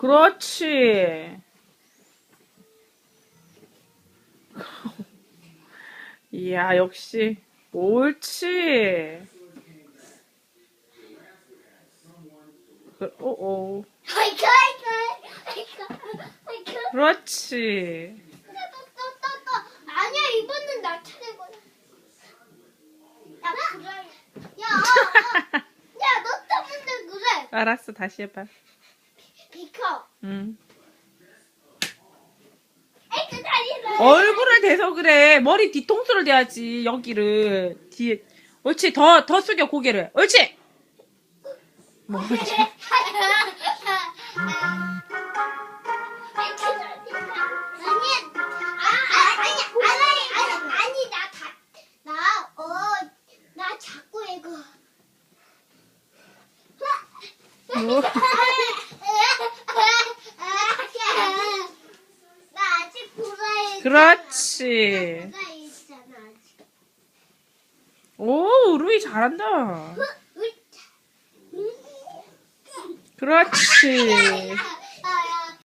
그렇지. 이야, 역시. 옳지. 그, 오오. 아이고 아이고. 그렇지. 아니야 이번엔 나 차례 거야. 야 그래. 야야 너 때문에 그래. 알았어, 다시 해봐. 응. 다리 나. 얼굴을 대서 그래. 머리 뒤통수를 대야지, 여기를. 뒤에. 옳지, 더, 더 숙여, 고개를. 옳지! 뭐, 옳지. 아니, 아, 아니, 아니, 아니, 아니, 나 다, 나, 어, 나 자꾸 이거. 뭐. 나 아직 보라에. 그렇지. 보라에 있잖아. 오, 루이 잘한다. 으. 그렇지.